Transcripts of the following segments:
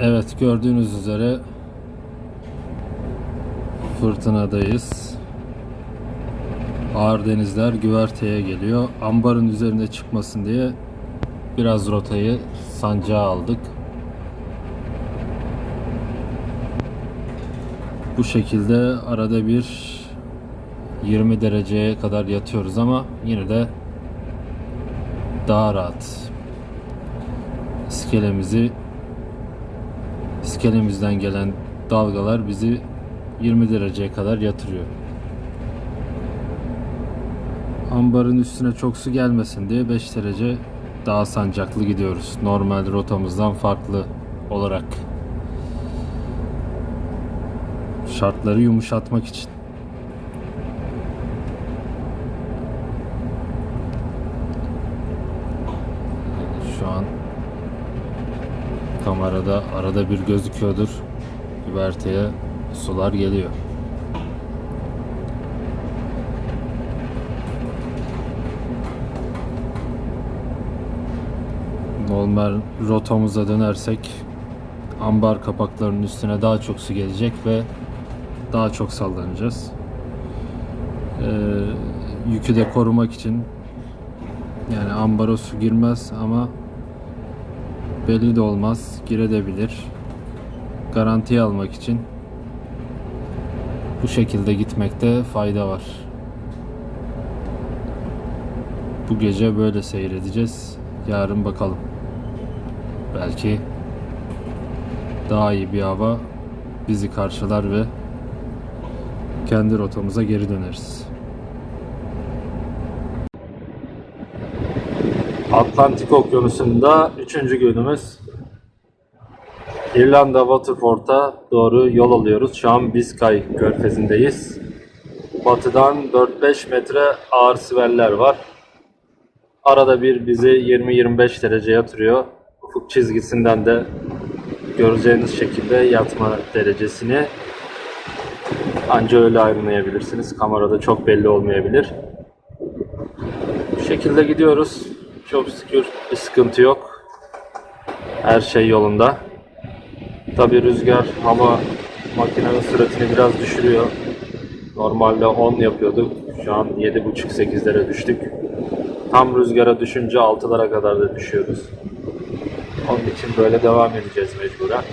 Evet gördüğünüz üzere fırtınadayız. Ağır denizler güverteye geliyor. Ambarın üzerine çıkmasın diye biraz rotayı sancağa aldık. Bu şekilde arada bir 20 dereceye kadar yatıyoruz ama yine de daha rahat. İskelemizi iskelemizden gelen dalgalar bizi 20 dereceye kadar yatırıyor. Ambarın üstüne çok su gelmesin diye 5 derece daha sancaklı gidiyoruz. Normal rotamızdan farklı olarak. Şartları yumuşatmak için. Şu an kamerada arada bir gözüküyordur. Güverteye sular geliyor. Normal rotamıza dönersek ambar kapaklarının üstüne daha çok su gelecek ve daha çok sallanacağız. Ee, yükü de korumak için yani ambara su girmez ama belli de olmaz girebilir. Garantiye almak için bu şekilde gitmekte fayda var. Bu gece böyle seyredeceğiz. Yarın bakalım. Belki daha iyi bir hava bizi karşılar ve kendi rotamıza geri döneriz. Atlantik Okyanusu'nda üçüncü günümüz. İrlanda Waterford'a doğru yol alıyoruz. Şu an Biskay körfezindeyiz. Batıdan 4-5 metre ağır siverler var. Arada bir bizi 20-25 derece yatırıyor. Ufuk çizgisinden de göreceğiniz şekilde yatma derecesini anca öyle ayrınlayabilirsiniz. Kamerada çok belli olmayabilir. Bu şekilde gidiyoruz. Çok şükür bir sıkıntı yok. Her şey yolunda. Tabi rüzgar hava makinenin süratini biraz düşürüyor. Normalde 10 yapıyorduk. Şu an 7.5-8'lere düştük. Tam rüzgara düşünce 6'lara kadar da düşüyoruz. Onun için böyle devam edeceğiz mecburen.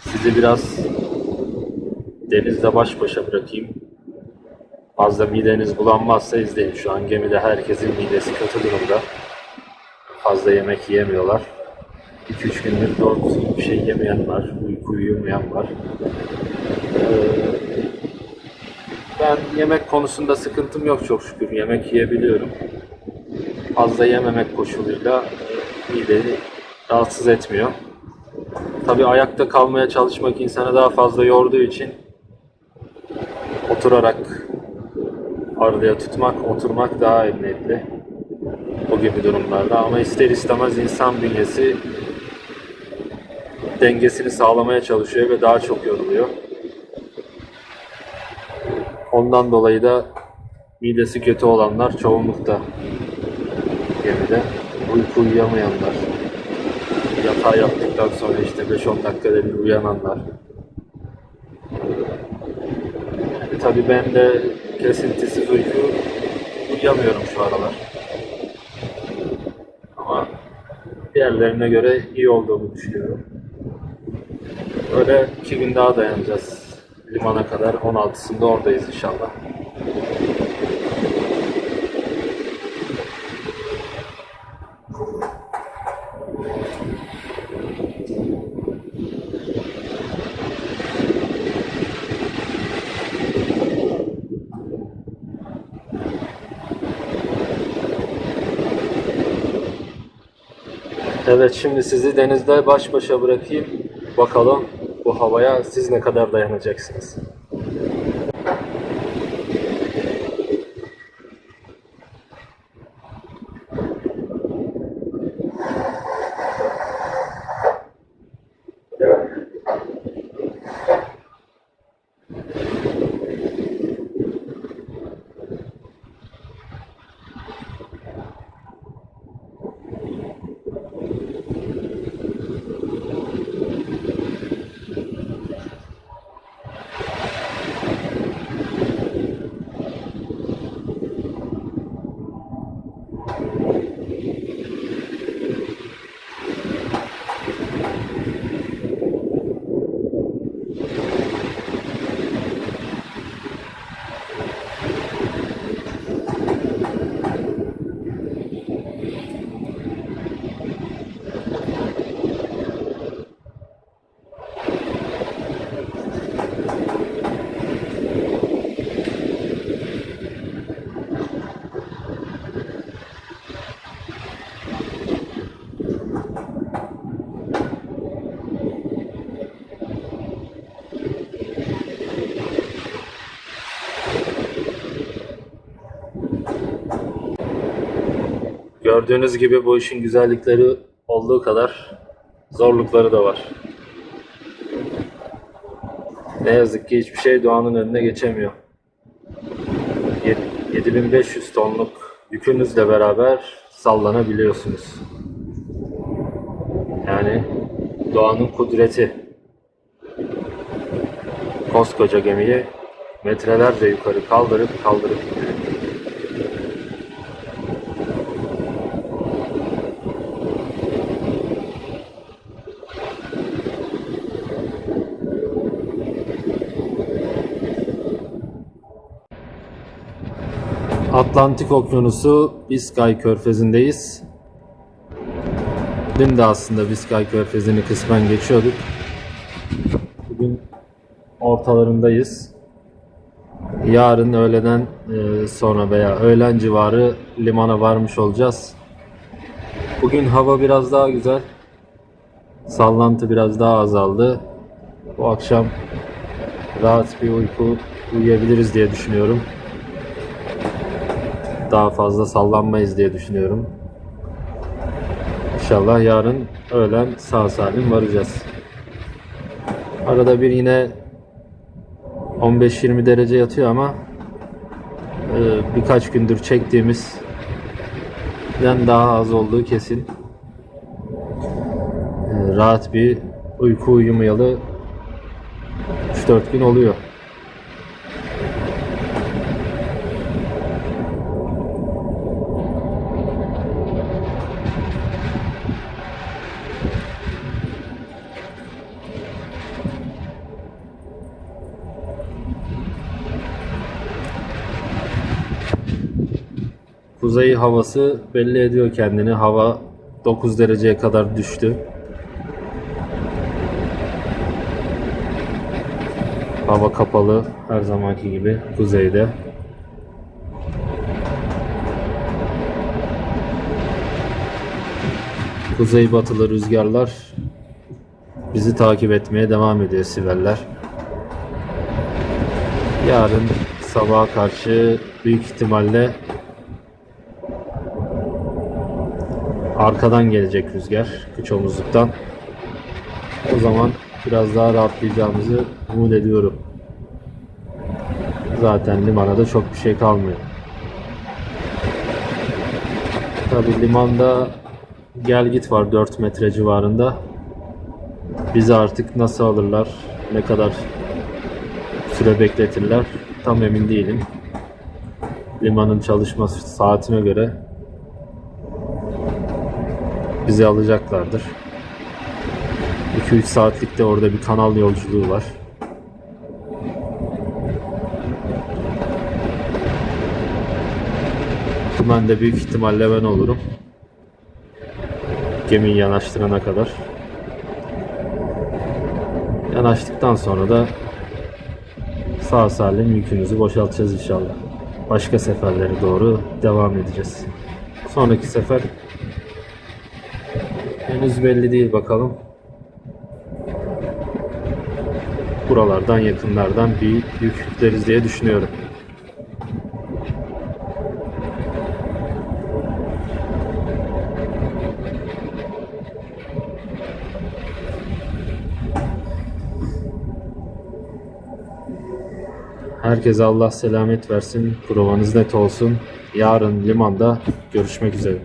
Sizi biraz denizde baş başa bırakayım. Fazla mideniz bulanmazsa izleyin. Şu an gemide herkesin midesi kötü durumda. Fazla yemek yiyemiyorlar. 2-3 gündür doğru düzgün bir şey yemeyen var. Uyku uyumayan var. Ee, ben yemek konusunda sıkıntım yok çok şükür. Yemek yiyebiliyorum. Fazla yememek koşuluyla mideyi rahatsız etmiyor. Tabii ayakta kalmaya çalışmak insanı daha fazla yorduğu için oturarak ardaya tutmak, oturmak daha emniyetli o gibi durumlarda. Ama ister istemez insan bünyesi dengesini sağlamaya çalışıyor ve daha çok yoruluyor. Ondan dolayı da midesi kötü olanlar çoğunlukta gemide. Uyku uyuyamayanlar, yatağa yattıktan sonra işte 5-10 dakikada bir uyananlar. Tabii ben de kesintisiz uyku uyuyamıyorum şu aralar. Ama diğerlerine göre iyi olduğumu düşünüyorum. Böyle iki gün daha dayanacağız limana kadar. 16'sında oradayız inşallah. Evet şimdi sizi denizde baş başa bırakayım. Bakalım bu havaya siz ne kadar dayanacaksınız. Gördüğünüz gibi bu işin güzellikleri olduğu kadar zorlukları da var. Ne yazık ki hiçbir şey doğanın önüne geçemiyor. Yed- 7500 tonluk yükünüzle beraber sallanabiliyorsunuz. Yani doğanın kudreti. Koskoca gemiyi metrelerce yukarı kaldırıp kaldırıp indiriyor. Atlantik Okyanusu Biskay Körfezi'ndeyiz. Dün de aslında Biskay Körfezi'ni kısmen geçiyorduk. Bugün ortalarındayız. Yarın öğleden e, sonra veya öğlen civarı limana varmış olacağız. Bugün hava biraz daha güzel. Sallantı biraz daha azaldı. Bu akşam rahat bir uyku uyuyabiliriz diye düşünüyorum daha fazla sallanmayız diye düşünüyorum. İnşallah yarın öğlen sağ salim varacağız. Arada bir yine 15-20 derece yatıyor ama e, birkaç gündür çektiğimiz daha az olduğu kesin. E, rahat bir uyku uyumayalı 3-4 gün oluyor. Kuzey havası belli ediyor kendini. Hava 9 dereceye kadar düştü. Hava kapalı her zamanki gibi kuzeyde. Kuzeybatılı rüzgarlar bizi takip etmeye devam ediyor siveller. Yarın sabaha karşı büyük ihtimalle arkadan gelecek rüzgar kıç omuzluktan. O zaman biraz daha rahatlayacağımızı umut ediyorum. Zaten limana çok bir şey kalmıyor. Tabi limanda gel git var 4 metre civarında. Bizi artık nasıl alırlar, ne kadar süre bekletirler tam emin değilim. Limanın çalışma saatine göre bizi alacaklardır. 2-3 saatlik de orada bir kanal yolculuğu var. Ben de büyük ihtimalle ben olurum. Gemiyi yanaştırana kadar. Yanaştıktan sonra da sağ salim yükümüzü boşaltacağız inşallah. Başka seferlere doğru devam edeceğiz. Sonraki sefer henüz belli değil bakalım. Buralardan yakınlardan bir yük yükleriz diye düşünüyorum. Herkese Allah selamet versin. Provanız net olsun. Yarın limanda görüşmek üzere.